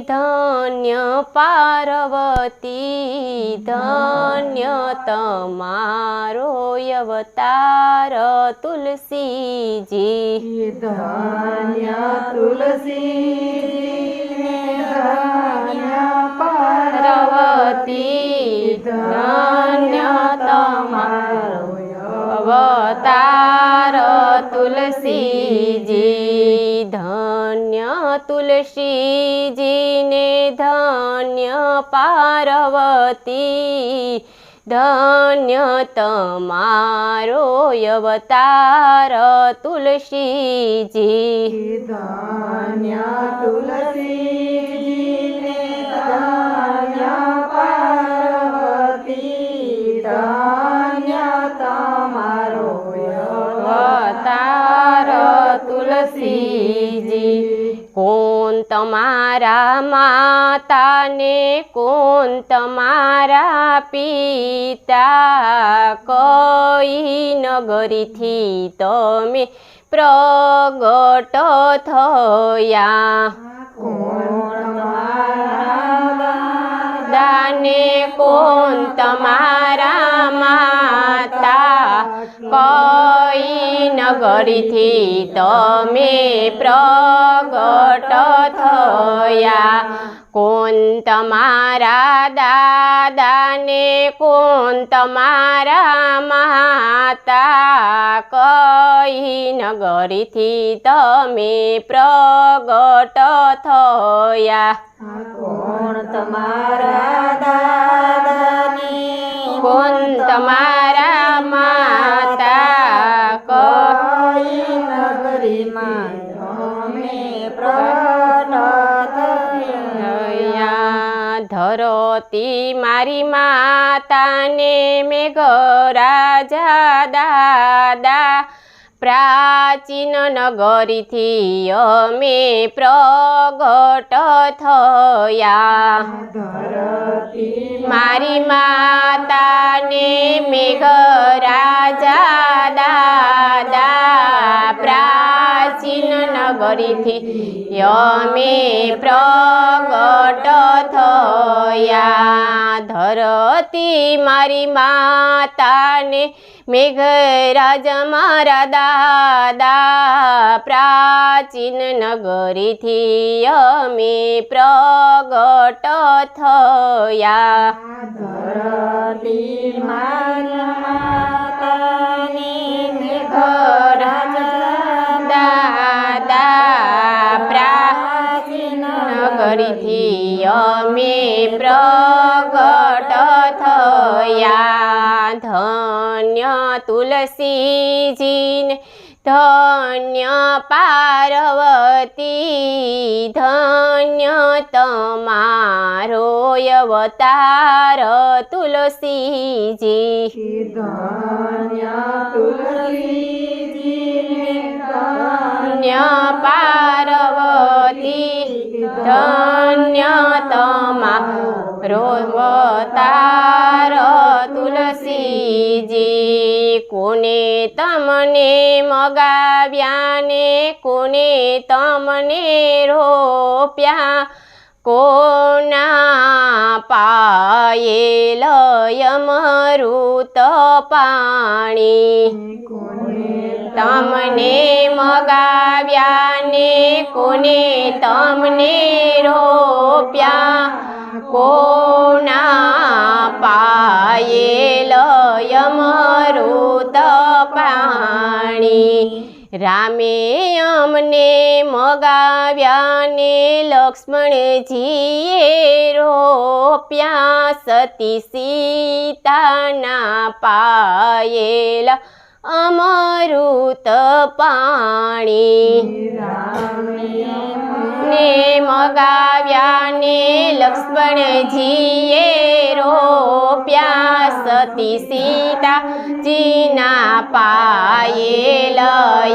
ધન્ય પાર્વતી ધન્ય તમારો અવતાર તુલસીજી ધન્ય તુલસી ધન્ય પાર્વતી ધન્ય તમારો અવતાર તુલસીજી ધન્ય તુલસીજીને ધન્ય પાર્વતી ધન્ય તમારો અવતાર તુલસીજી. ધન્ય તુલસીજીને માતાને કોણ તમારા પિતા? કઈ નગરીથી તમે પ્રગટ થયા? દાને કોણ તમારા માતા? કઈ નગરીથી તમે પ્રગટ થયા? કોણ તમારા દાદાને કોણ તમારા માતા કહી નગરીથી તમે પ્રગટ થયા. કોણ તમારા દાદાની કોણ તમારા માતા કહી નગરીમાં ધરતી મારી માતાને મેઘ રાજા દાદા. પ્રાચીન નગરીથી અમે પ્રગટ થયા. મારી માતાને નગરીથી અમે પ્રગટ થયા, ધરતી મારી માતાને મેઘરાજ મારા દાદા પ્રાચીન નગરીથી અમે પ્રગટ થયા. ધરતી માતાની નગરીથી અમે પ્રગટ થયા. ધન્ય તુલસીજીને ધન્ય પાર્વતી ધન્ય તમારો અવતાર તુલસીજી. ધન્ય તુલસીજી ધન્ય પાર્વતી ધન્ય તમને મગાવ્યા ને કોને તમને રોપ્યા? કોના પાયેલ અમૃત પાણી તમને મગાવ્યા ને કોને તમને રોપ્યા? કોના પાયે લય પાણી રામે અમને મગાવ્યા ને લક્ષ્મણજીએ રોપ્યા સતી સીતાના પાયેલ અમૃત પાણી ને મગાવ્યા ને લક્ષ્મણજીએ રોપ્યા સતી સીતાજીના પાયેલ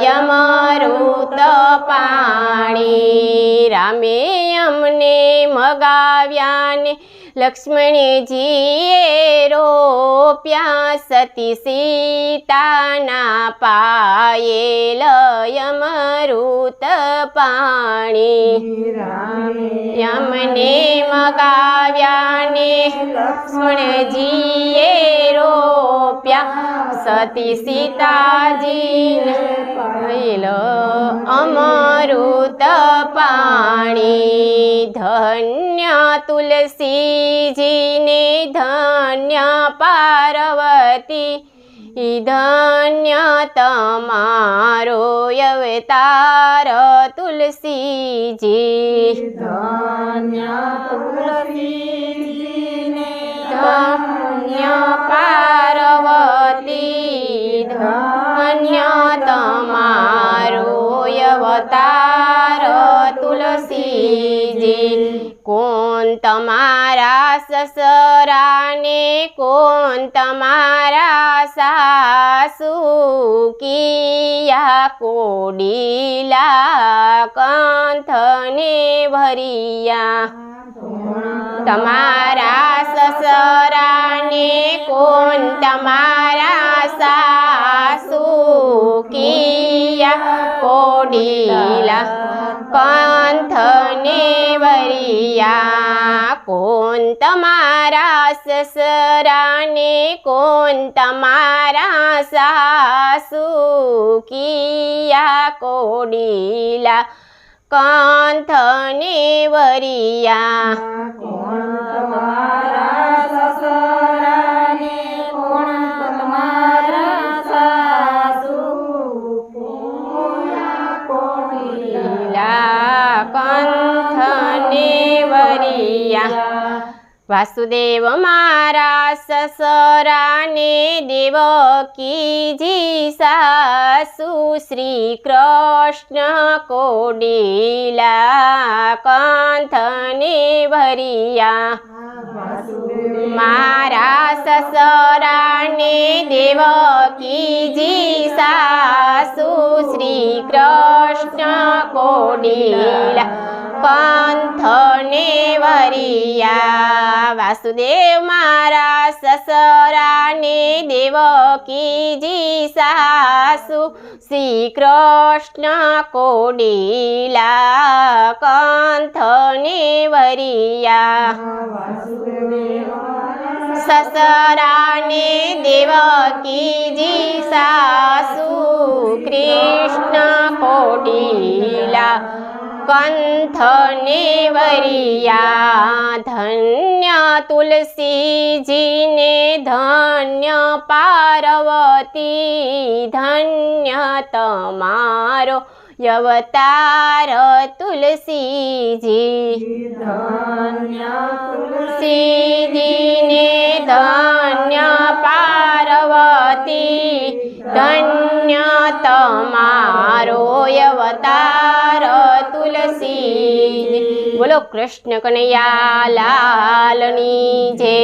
અમૃત પાણી. રામે અમને મગાવ્યાને લક્ષ્મણજીએ રોપ્યા સતી સીતાના પાયે લયમૃત પાણી. યમને મગાવ્યા ને લક્ષ્મણજીએ રોપ્યા સતી સીતાજી ભૈલ અમૃત પાણી ધન્ય તુલસીજીને ધન્ય પાર્વતી. ધન્ય તમારો અવતાર તુલસીજી. ધન્ય તુલસીજીને ધન્ય પાર્વતી. ધન્ય તમારો અવતાર કોણ તમારા સસરાને? કોણ તમારા સાસુ? કિયા કોડીલા કંથને ભરિયા? તમારા સસરાને કોણ તમારા સાસુ? કિયા કોડીલા કંથને વરિયા કોણ તમારા સસરાને કોણ તમારા સાસુ કિયા કોડીલા કંથને વરિયા કોણ તમારા વરિયા. વાસુદેવ મારા સસરાને દેવકીજી સાસુ શ્રી કૃષ્ણ કોડીલા કંથને ભરિયા. મારા સસરાને દેવકીજી સાસુ શ્રી કૃષ્ણ કોડીલા. કંથને વરિયા. વાસુદેવ મારા સસરાને દેવકીજી સાસુ શ્રી કૃષ્ણ કોડીલા કંથને વરિયા. સસરાને દેવકીજી સાસુ કૃષ્ણ કોડીલા કંથને વરિયા ધન્ય તુલસીજીને ધન્ય પાર્વતી ધન્ય તમારો યવતાર તુલસીજી. ધન્ય તુલસીજીને ધન્ય પાર્વતી ધન્ય તમારો અવતાર તુલસી બોલો કૃષ્ણ કનૈયા લાલની જય